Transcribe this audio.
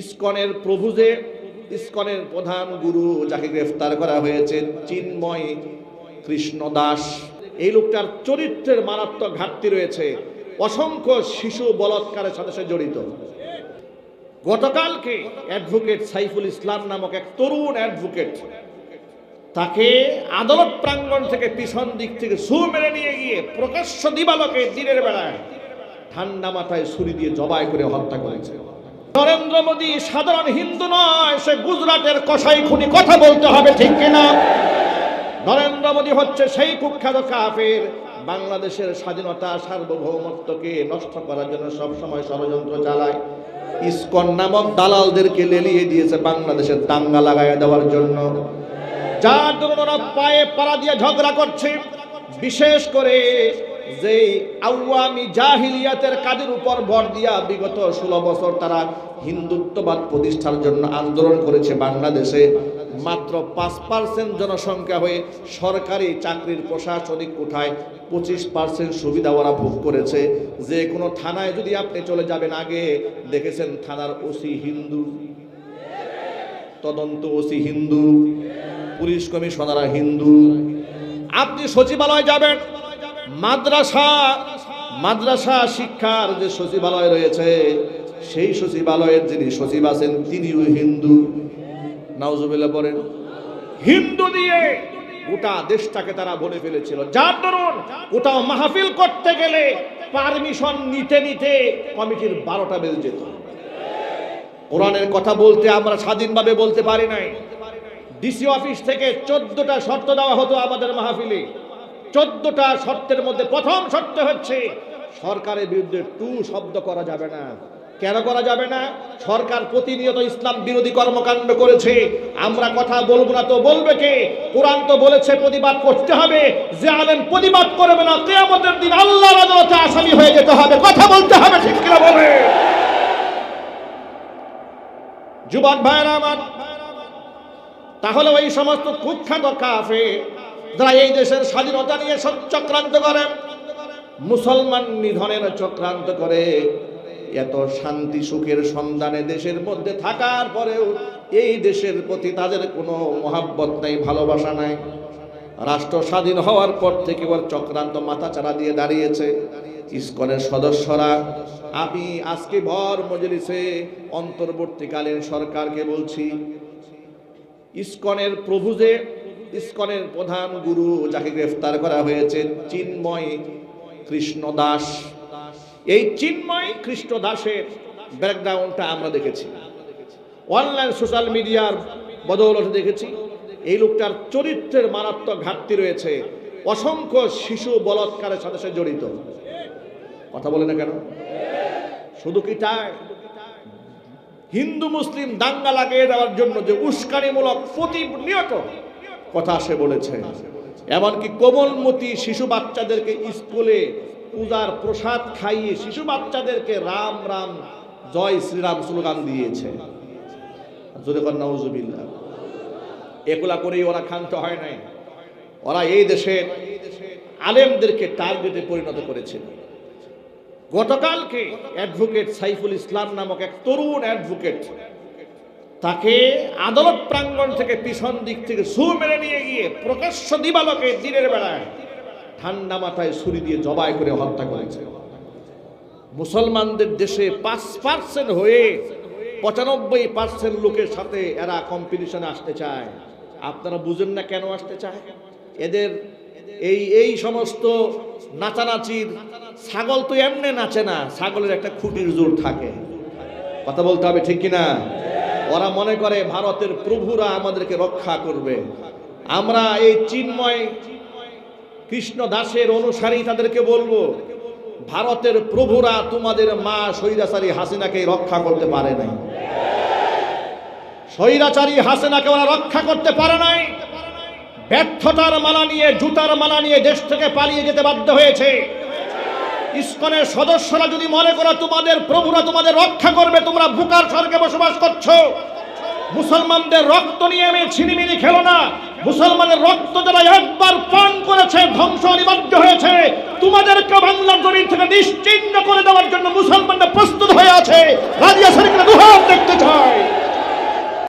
ইসকনের প্রভু যে, ইসকনের প্রধান গুরু যাকে গ্রেফতার করা হয়েছে, চিন্ময় কৃষ্ণ দাস। এই লোকটার চরিত্রের মারাত্মক ঘাটতি রয়েছে। অসংখ্য শিশু বলৎকারের সাথে সে জড়িত। গতকালকে অ্যাডভোকেট সাইফুল ইসলাম নামক এক তরুণ অ্যাডভোকেট তাকে আদালত প্রাঙ্গণ থেকে পিছন দিক থেকে সু মেরে নিয়ে গিয়ে প্রকাশ্য দিবালকে দিনের বেলায় ঠান্ডা মাথায় ছুরি দিয়ে জবাই করে হত্যা করেছে। নরেন্দ্র মোদী সাধারণ হিন্দু নয়, সে গুজরাটের কসাই খুনি কথা বলতে হবে, ঠিক কিনা? নরেন্দ্র মোদী হচ্ছে সেই কুখ্যাত কাফের, বাংলাদেশের স্বাধীনতা সার্বভৌমত্বকে নষ্ট করার জন্য সব সময় ষড়যন্ত্র চালায়। ইসকন নামক দালালদেরকে লেলিয়ে দিয়েছে বাংলাদেশের দাঙ্গা লাগাইয়া দেওয়ার জন্য। যার জন্য পায়ে পাড়া দিয়ে ঝগড়া করছে। বিশেষ করে যেই আওয়ামী জাহিলিয়াতের কাজের উপর ভর দিয়া বিগত ষোলো বছর তারা হিন্দুত্ববাদ প্রতিষ্ঠার জন্য আন্দোলন করেছে বাংলাদেশে, মাত্র পাঁচ পার্সেন্ট জনসংখ্যা হয়ে সরকারি চাকরির প্রশাসনিক কোঠায় পঁচিশ পার্সেন্ট সুবিধা ওরা ভোগ করেছে। যে কোনো থানায় যদি আপনি চলে যাবেন আগে, দেখেছেন থানার ওসি হিন্দু? তদন্ত ওসি হিন্দু? পুলিশ কমিশনাররা হিন্দু? আপনি সচিবালয় যাবেন মাদ্রাসা মাদ্রাসা শিক্ষার যে সচিবালয় রয়েছে, সেই সচিবালয়ের যিনি সচিব আছেন, তিনিও হিন্দু। নাউজুবিল্লাহ বলেন হিন্দু দিয়ে গোটা দেশটাকে তারা বলে ফেলেছিল। যার দরুন কোথাও মাহফিল করতে গেলে পারমিশন নিতে নিতে কমিটির বারোটা বেজে যেত। কোরআনের কথা বলতে আমরা স্বাধীনভাবে বলতে পারি নাই। ডিসি অফিস থেকে চোদ্দটা শর্ত দেওয়া হতো আমাদের মাহফিলে। চোদ্দটা শর্তের মধ্যে প্রথম শর্ত হচ্ছে, সরকারের বিরুদ্ধে টু শব্দ করা যাবে না। কেন করা যাবে না? সরকার প্রতিনিয়ত ইসলাম বিরোধী কর্মকাণ্ড করেছে। আমরা কথা বলব না তো বলবে কে? কোরআন তো বলেছে, প্রতিবাদ করতে হবে। যে আলেম প্রতিবাদ করবে না, কেয়ামতের দিন আদালতে আসামি হয়ে যেতে হবে। কথা বলতে হবে, ঠিক কিনা বলে যুবক ভাইরা আমার, তাহলে ওই সমস্ত কুখ্যাত কাফে যারা এই দেশের স্বাধীনতা নিয়ে সব চক্রান্ত করে, মুসলমান নিধনের চক্রান্ত করে, এত শান্তি সুখের সন্ধানে দেশের মধ্যে থাকার পরেও এই দেশের প্রতি তাদের কোনো মহাব্বত নাই, ভালোবাসা নাই। রাষ্ট্র স্বাধীন হওয়ার পর থেকে ওর চক্রান্ত মাথা মাথাচাড়া দিয়ে দাঁড়িয়েছে। ইস্কনের সদস্যরা, আমি আজকে ভর মজলিসে অন্তর্বর্তীকালীন সরকারকে বলছি, ইসকনের প্রভু যে ইসকনের প্রধান গুরু যাকে গ্রেফতার করা হয়েছে চিন্ময় কৃষ্ণ দাস এই চিন্ময় কৃষ্ণ দাসের ব্যাকগ্রাউন্ডটা আমরা দেখেছি। অনলাইন সোশ্যাল মিডিয়ার বদৌলতে দেখেছি। এই লোকটার চরিত্রের মারাত্মক ঘাটতি রয়েছে। অসংখ্য শিশু বলৎকারের সাথে সে জড়িত। কথা বলে না কেন? শুধু কি তাই? হিন্দু, মুসলিম দাঙ্গা লাগিয়ে দেওয়ার জন্য যে উস্কানিমূলক প্রতিনিয়ত কথা সে বলেছে। এমনকি কোমলমতি শিশু বাচ্চাদেরকে স্কুলে পূজার প্রসাদ খাইয়ে শিশু বাচ্চাদেরকে রাম রাম জয় শ্রীরাম স্লোগান দিয়েছে। যদি নাউজুবিল্লাহ। এগুলা করেই ওরা ক্ষান্ত হয় নাই। ওরা এই দেশের আলেমদেরকে টার্গেটে পরিণত করেছিল গতকালকে অ্যাডভোকেট সাইফুল ইসলাম নামক এক তরুণ অ্যাডভোকেট তাকে আদালত প্রাঙ্গণ থেকে পিছন দিক থেকে সু মেরে নিয়ে গিয়ে প্রকাশ্য দিবালকে দিনের বেলায় ঠান্ডা মাথায় ছুরি দিয়ে জবাই করে হত্যা করেছে। মুসলমানদের দেশে পাঁচ পার্সেন্ট হয়ে পঁচানব্বই পার্সেন্ট লোকের সাথে এরা কম্পিটিশনে আসতে চায়। আপনারা বুঝেন না কেন আসতে চায়? এদের এই এই সমস্ত নাচানাচির ছাগল তো এমনি নাচে না, ছাগলের একটা খুঁটির জোর থাকে। কথা বলতে হবে ঠিক কিনা? ওরা মনে করে ভারতের প্রভুরা আমাদেরকে রক্ষা করবে। আমরা এই চিন্ময় কৃষ্ণ দাসের অনুসারী তাদেরকে বলব, ভারতের প্রভুরা তোমাদের মা স্বৈরাচারী হাসিনাকে রক্ষা করতে পারে নাই। স্বৈরাচারী হাসিনাকে ওরা রক্ষা করতে পারে নাই। ব্যর্থতার মালা নিয়ে, জুতার মালা নিয়ে দেশ থেকে পালিয়ে যেতে বাধ্য হয়েছে। ইস্কনের সদস্যরা যদি মনে করো তোমাদের প্রভুরা তোমাদের রক্ষা করবে, তোমরা বুকার স্বর্গে বসবাস করছ। মুসলমানদের রক্ত নিয়ে আমি ছিনিমিনি খেলো না। মুসলমানের রক্ত যারা একবার পান করেছে, ধ্বংস অনিবার্য হয়েছে। তোমাদেরকে বাংলার জমিন থেকে নিশ্চিন্ন করে দেওয়ার জন্য মুসলমানরা প্রস্তুত হয়ে আছে। রাজিয়া দেখতে